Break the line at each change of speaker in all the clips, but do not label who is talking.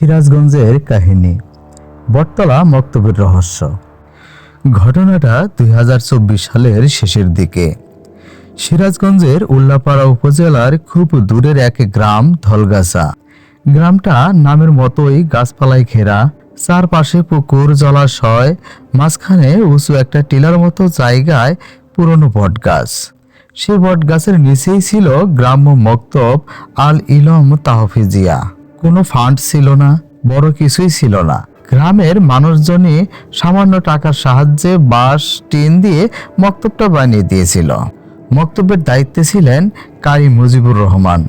সিরাজগঞ্জের কাহিনী। বটতলা মক্তবের রহস্য। ঘটনাটা দুই হাজার চব্বিশ সালের শেষের দিকে। সিরাজগঞ্জের উল্লাপাড়া উপজেলার খুব দূরের এক গ্রাম ধলগাছা। গ্রামটা নামের মতোই গাছপালায় ঘেরা। চারপাশে পুকুর, জলাশয়, মাঝখানে উঁচু একটা টিলার মতো জায়গায় পুরনো বটগাছ। সেই বটগাছের নিচেই ছিল গ্রাম্য মক্তব আল ইলম তাহফিজিয়া। কোনো ফান্ড ছিল না, বড় কিছুই ছিল না। গ্রামের মানুষজনই সামান্য টাকার সাহায্যে বাঁশ, টিন দিয়ে মক্তবটা বানিয়ে দিয়েছিল। মক্তবের দায়িত্বে ছিলেন কারি মুজিবুর রহমান।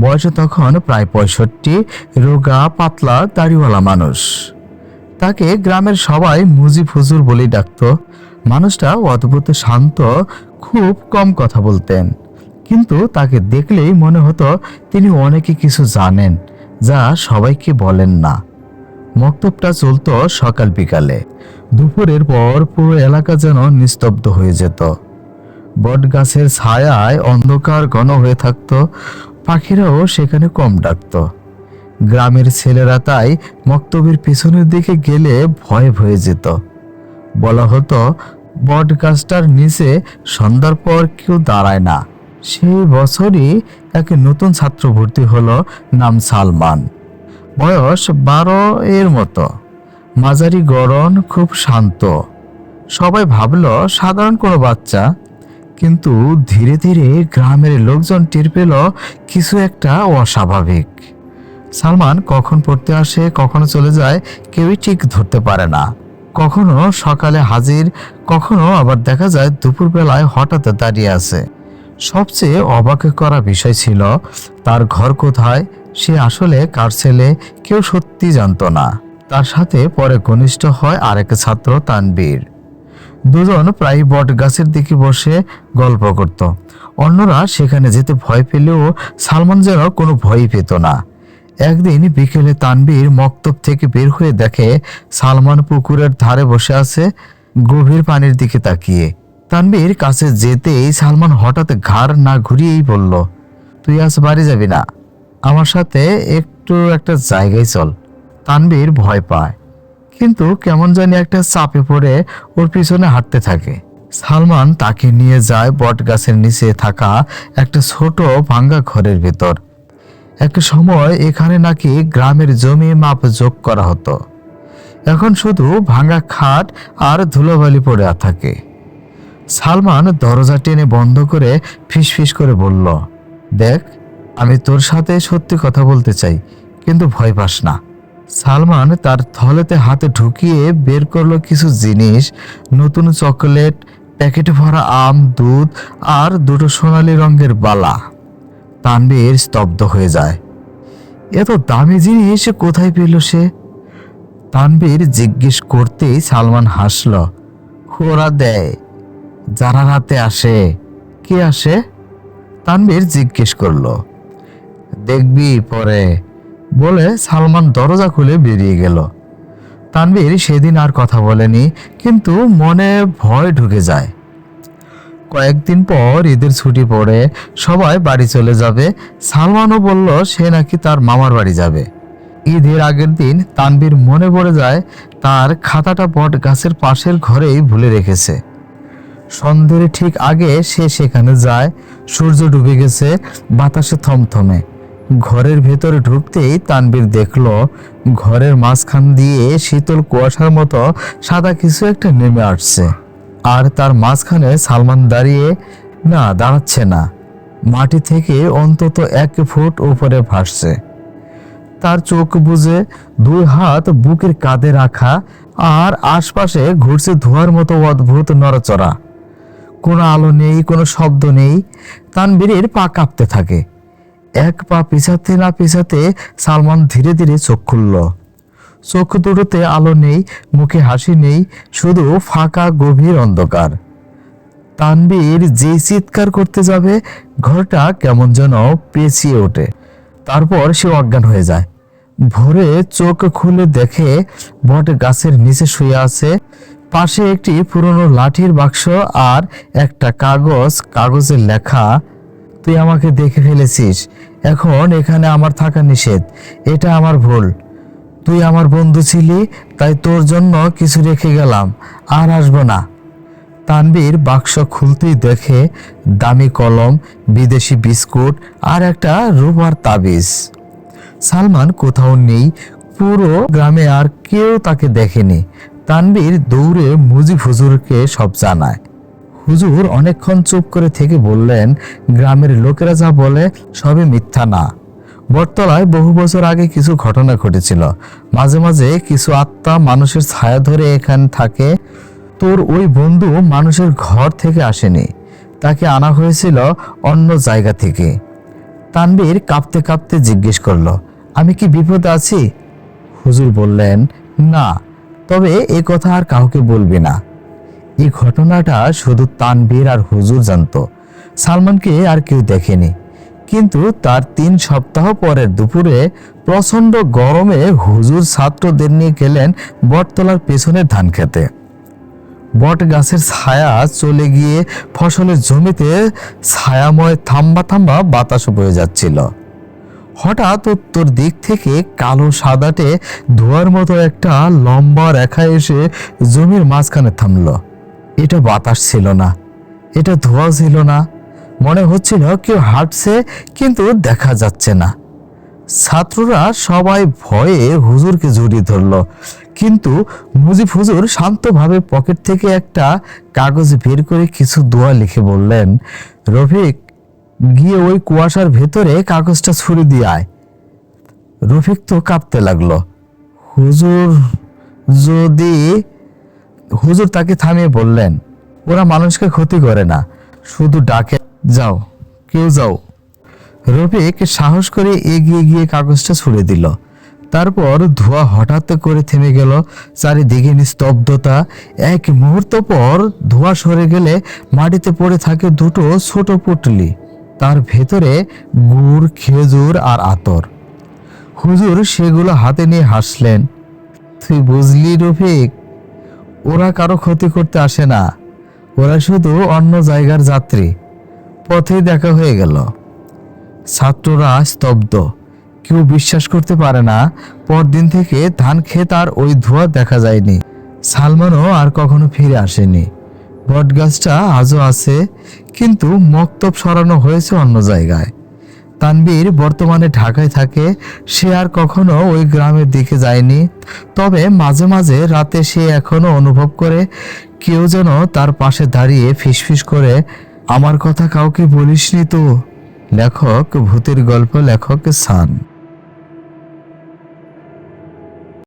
বয়সে তখন প্রায় পঁয়ষট্টি, রোগা, পাতলা, দাড়িওয়ালা মানুষ। তাকে গ্রামের সবাই মুজিব হুজুর বলেই ডাকত। মানুষটা অদ্ভুত শান্ত, খুব কম কথা বলতেন। কিন্তু তাকে দেখলেই মনে হতো তিনি অনেকে কিছু জানেন। যা সবাইকে বলেন না। মক্তবটা চলত সকাল বিকালে। দুপুরের পর পুরো এলাকা যেন নিস্তব্ধ হয়ে যেত। বটগাছের ছায়ায় অন্ধকার ঘন হয়ে থাকত, পাখিরাও সেখানে কম ডাকত। গ্রামের ছেলেরা তাই মক্তবের পিছনের দিকে গেলে ভয় হয়ে যেত। বলা হতো বট গাছটার নিচে সন্ধ্যার পর কেউ দাঁড়ায় না। সেই বছরই এক নতুন ছাত্র ভর্তি হলো নাম সালমান। বয়স বারো এর মতো। মাঝারি গড়ন, খুব শান্ত। সবাই ভাবল, সাধারণ কোনো বাচ্চা। কিন্তু ধীরে ধীরে গ্রামের লোকজন টের পেল, কিছু একটা অস্বাভাবিক। সালমান কখন পড়তে আসে, কখনো চলে যায়, কেউই ঠিক ধরতে পারে না। কখনো সকালে হাজির, কখনো আবার দেখা যায় দুপুরবেলায় হঠাৎ দাঁড়িয়ে আছে। সবচেয়ে অবাক করা বিষয় ছিল, তার ঘর কোথায়, সে আসলে কার ছেলে, কেউ সত্যি জানতো না। তার সাথে পরে ঘনিষ্ঠ হয় আরেক ছাত্র তানবীর দুজন প্রায় বট গাছের দিকে বসে গল্প করত। অন্যরা সেখানে যেতে ভয় পেলেও সালমান যেন কোনো ভয়ই পেত না। একদিন বিকেলে তানবীর মক্তব থেকে বের হয়ে দেখে সালমান পুকুরের ধারে বসে আছে, গভীর পানির দিকে তাকিয়ে। তানবীর কাছে যেতেই সালমান হঠাৎ ঘাড় না ঘুরিয়েই বলল, তুই আজ বাড়ি যাবি না? আমার সাথে একটু একটা জায়গায় চল। তানবীর ভয় পায়, কিন্তু কেমন জানি একটা চাপে পড়ে ওর পিছনে হাঁটতে থাকে। সালমান তাকে নিয়ে যায় বট গাছের নিচে থাকা একটা ছোট ভাঙ্গা ঘরের ভেতর। এক সময় এখানে নাকি গ্রামের জমি মাপ যোগ করা হতো। এখন শুধু ভাঙ্গা খাট আর ধুলোবালি পড়ে থাকে। সালমান দরজা টেনে বন্ধ করে ফিসফিস করে বলল, দেখ, আমি তোর সাথে সত্যি কথা বলতে চাই, কিন্তু ভয় পাস না। সালমান তার থলেতে হাতে ঢুকিয়ে বের করল কিছু জিনিস, নতুন চকলেট, প্যাকেটে ভরা আম, দুধ আর দুটো সোনালী রঙের বালা। তানবীর স্তব্ধ হয়ে যায়। এত দামি জিনিস, কোথায় পেল সে? তানবীর জিজ্ঞেস করতেই সালমান হাসল ওরা দেয়। যারা রাতে আসে, কে আসে? তানবীর জিজ্ঞেস করল। দেখবি পরে। বলে সালমান দরজা খুলে বেরিয়ে গেল। তানবীর সেদিন আর কথা বলেনি, কিন্তু মনে ভয় ঢুকে যায়। কয়েকদিন পর ঈদের ছুটি পড়ে সবাই বাড়ি চলে যাবে। সালমানও বলল, সে নাকি তার মামার বাড়ি যাবে। ঈদের আগের দিন তানবীর মনে পড়ে যায়, তার খাতাটা বট গাছের পাশের ঘরেই ভুলে রেখেছে। সন্ধ্যের ঠিক আগে সে সেখানে যায়। সূর্য ডুবে গেছে, বাতাসে থমথমে। ঘরের ভেতরে ঢুকতেই তানবীর দেখল, ঘরের মাঝখান দিয়ে শীতল কুয়াশার মতো সাদা কিছু একটা নেমে আসছে। আর তার মাঝখানে সালমান দাঁড়িয়ে না, দাঁড়াচ্ছে না। মাটি থেকে অন্তত এক ফুট উপরে ভাসছে। তার চোখ বুঝে দুই হাত বুকের কাঁধে রাখা আর আশপাশে ঘুরছে ধোয়ার মতো অদ্ভুত নড়াচড়া। কোনো আলো নেই, কোনো শব্দ নেই। তানবীরের পা কাঁপতে থাকে। এক পা পিছাতে না পিছাতে সালমান ধীরে ধীরে চোখ খুলল। চোখ দুটোতে আলো নেই, মুখে হাসি নেই, শুধু ফাঁকা, গভীর অন্ধকার। তানবীর যেই চিৎকার করতে যাবে, ঘরটা কেমন যেন পেঁচিয়ে ওঠে। তারপর সে অজ্ঞান হয়ে যায়। ভোরে চোখ খুলে দেখে বট গাছের নিচে শুয়ে আছে পাশে একটি পুরনো লাঠির বাক্স আর একটা কাগজ কাগজে লেখা। তুই আমাকে দেখে ফেলেছিস। এখন এখানে আমার থাকা নিষেধ। এটা আমার ভুল। তুই আমার বন্ধু ছিলি, তাই তোর জন্য কিছু রেখে গেলাম। আর আসব না। তানবীর বাক্স খুলতেই দেখে দামি কলম, বিদেশি বিস্কুট আর একটা রূপার তাবিজ। সালমান কোথাও নেই, পুরো গ্রামে আর কেউ তাকে দেখেনি। তানবীর দৌড়ে মুজিব হুজুরকে সব জানায়। হুজুর অনেকক্ষণ চুপ করে থেকে বললেন, গ্রামের লোকেরা যা বলে সবই মিথ্যা না। বটতলায় বহু বছর আগে কিছু ঘটনা ঘটেছিল। মাঝে মাঝে কিছু আত্মা মানুষের ছায়া ধরে এখানে থাকে। তোর ওই বন্ধু মানুষের ঘর থেকে আসেনি। তাকে আনা হয়েছিল অন্য জায়গা থেকে। তানবীর কাঁপতে কাঁপতে জিজ্ঞেস করল, আমি কি বিপদে আছি? হুজুর বললেন, না। তবে এ কথা আর কাউকে বলবে না। এই ঘটনাটা শুধু তানবীর আর হুজুর জানতো। সালমানকে আর কেউ দেখেনি। কিন্তু তার তিন সপ্তাহ পরের দুপুরে প্রচণ্ড গরমে হুজুর ছাত্রদের নিয়ে গেলেন বটতলার পেছনের ধান খেতে। বট গাছের ছায়া চলে গিয়ে ফসলের জমিতে ছায়াময় থাম্বা থাম্বা বাতাস বয়ে যাচ্ছিল। হঠাৎ উত্তর দিক থেকে কালো সাদাটে ধোয়ার মতো একটা লম্বা রেখা এসে জমির মাঝখানে থামল। এটা বাতাস ছিল না, এটা ধোঁয়া ছিল না। মনে হচ্ছিল কেউ হাঁটছে, কিন্তু দেখা যাচ্ছে না। ছাত্ররা সবাই ভয়ে হুজুরকে জড়িয়ে ধরলো, কিন্তু মুজিব হুজুর শান্তভাবে পকেট থেকে একটা কাগজ বের করে কিছু দোয়া লিখে বললেন, রফিক গিয়ে ওই কুয়াশার ভেতরে কাগজটা ছুড়ে দিয়ে আয়। রফিক তো কাঁপতে লাগল। হুজুর, যদি হুজুর তাকে থামিয়ে বললেন, ওরা মানুষকে ক্ষতি করে না, শুধু ডাকে, যাও, কেউ যাও। রফিক সাহস করে এগিয়ে গিয়ে কাগজটা ছুড়ে দিল। তারপর ধোঁয়া হঠাৎ করে থেমে গেল, চারিদিকে নিস্তব্ধতা। এক মুহূর্ত পর ধোঁয়া সরে গেলে মাটিতে পড়ে থাকে দুটো ছোট পুটলি। তার ভেতরে গুড়, খেজুর আর আতর। হুজুর সেগুলো হাতে নিয়ে হাসলেন। তুই বুঝলি রফিক, ওরা কারও ক্ষতি করতে আসে না। ওরা শুধু অন্য জায়গার যাত্রী। পথেই দেখা হয়ে গেল। ছাত্ররা স্তব্ধ। কেউ বিশ্বাস করতে পারে না। পরদিন থেকে ধান ক্ষেত আর ওই ধোঁয়া দেখা যায়নি। সালমানও আর কখনো ফিরে আসেনি। বটগাছটা আজও আছে। কিন্তু মক্তব সরানো হয়েছে অন্য জায়গায়। তানবীর বর্তমানে ঢাকায় থাকে, সে আর কখনো ওই গ্রামের দিকে যায়নি। তবে মাঝে মাঝে রাতে সে এখনও অনুভব করে, কেউ যেন তার পাশে দাঁড়িয়ে ফিসফিস করে, আমার কথা কাউকে বলিসনি তো? লেখক, ভূতের গল্প লেখক সান।